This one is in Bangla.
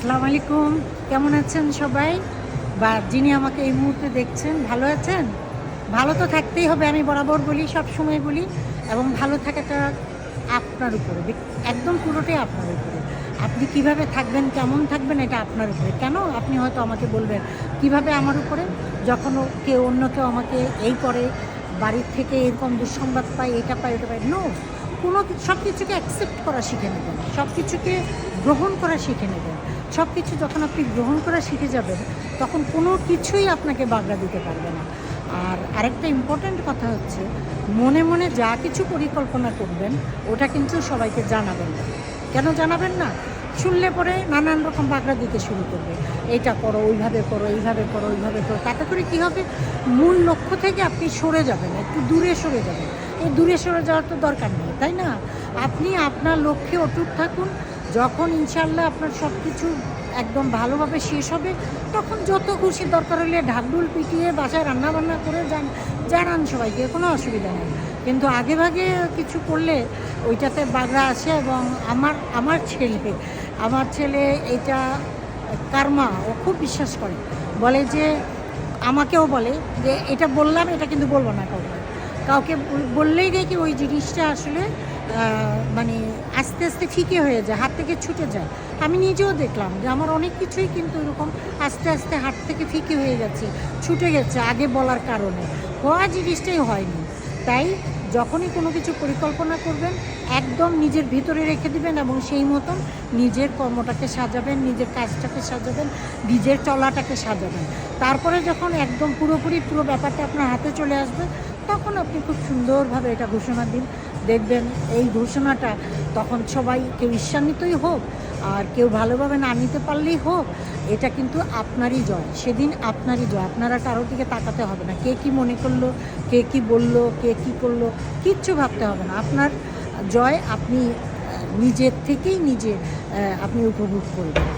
আসসালামু আলাইকুম। কেমন আছেন সবাই? বা যিনি আমাকে এই মুহূর্তে দেখছেন, ভালো আছেন? ভালো তো থাকতেই হবে, আমি বরাবর বলি, সব সময় বলি, এবং ভালো থাকাটা আপনার উপরে একদম পুরোটাই আপনার উপরে। আপনি কীভাবে থাকবেন, কেমন থাকবেন, এটা আপনার উপরে। কেন আপনি হয়তো আমাকে বলবেন, কীভাবে আমার উপরে? যখন কেউ অন্য কেউ আমাকে এই করে, বাড়ির থেকে এরকম দুঃসংবাদ পায়, এটা পায়, ওটা পায়। নো কোনো সব কিছুকে অ্যাকসেপ্ট করা শিখে নেবেন সব কিছুকে গ্রহণ করা শিখে নেবেন। সব কিছু যখন আপনি গ্রহণ করা শিখে যাবেন, তখন কোনো কিছুই আপনাকে বাগড়া দিতে পারবে না। আর আরেকটা ইম্পর্ট্যান্ট কথা হচ্ছে, মনে মনে যা কিছু পরিকল্পনা করবেন, ওটা কিন্তু সবাইকে জানাবেন না। কেন জানাবেন না? শুনলে পরে নানান রকম বাগড়া দিতে শুরু করবে। এটা করো, ওইভাবে করো, এইভাবে করো, ওইভাবে করো। তাতে করে কী হবে? মূল লক্ষ্য থেকে আপনি সরে যাবেন, একটু দূরে সরে যাবেন। এই দূরে সরে যাওয়ার তো দরকার নেই, তাই না? আপনি আপনার লক্ষ্যে অটুট থাকুন যখন ইনশাল্লাহ আপনার সব কিছু একদম ভালোভাবে শেষ হবে, তখন যত খুশি দরকার হলে ঢাকডুল পিটিয়ে বাসায় রান্না বান্না করে যান, জানান সবাইকে, কোনো অসুবিধা নেই। কিন্তু আগে ভাগে কিছু করলে ওইটাতে বাগড়া আসে এবং আমার আমার ছেলে আমার ছেলে এটা কার্মা, ও খুব বিশ্বাস করে। বলে যে, আমাকেও বলে যে, এটা বললাম, এটা কিন্তু বলব না কাউকে। কাউকে বল- বললেই দেখি ওই জিনিসটা আসলে মানে আস্তে আস্তে ফিকে হয়ে যায়, হাত থেকে ছুটে যায়। আমি নিজেও দেখলাম যে আমার অনেক কিছুই কিন্তু এরকম আস্তে আস্তে হাত থেকে ফিকে হয়ে গেছে ছুটে গেছে আগে বলার কারণে। হওয়া জিনিসটাই হয়নি। তাই যখনই কোনো কিছু পরিকল্পনা করবেন, একদম নিজের ভিতরে রেখে দিবেন এবং সেই মতন নিজের কর্মটাকে সাজাবেন, নিজের কাজটাকে সাজাবেন, নিজের চলাটাকে সাজাবেন। তারপরে যখন একদম পুরোপুরি পুরো ব্যাপারটা আপনার হাতে চলে আসবে তখন আপনি খুব সুন্দরভাবে এটা ঘোষণা দিন? দেখবেন এই ঘোষণাটা তখন সবাই কেউ ঈর্ষান্বিতই হোক, আর কেউ ভালোভাবে না নিতে পারলেই হোক, এটা কিন্তু আপনারই জয়। সেদিন আপনারই জয়। আপনারা কারোর দিকে তাকাতে হবে না। কে কি মনে করল, কে কি বলল, কে কি করল, কিচ্ছু ভাবতে হবে না। আপনার জয় আপনি নিজের থেকেই নিজে আপনি উপভোগ করবেন।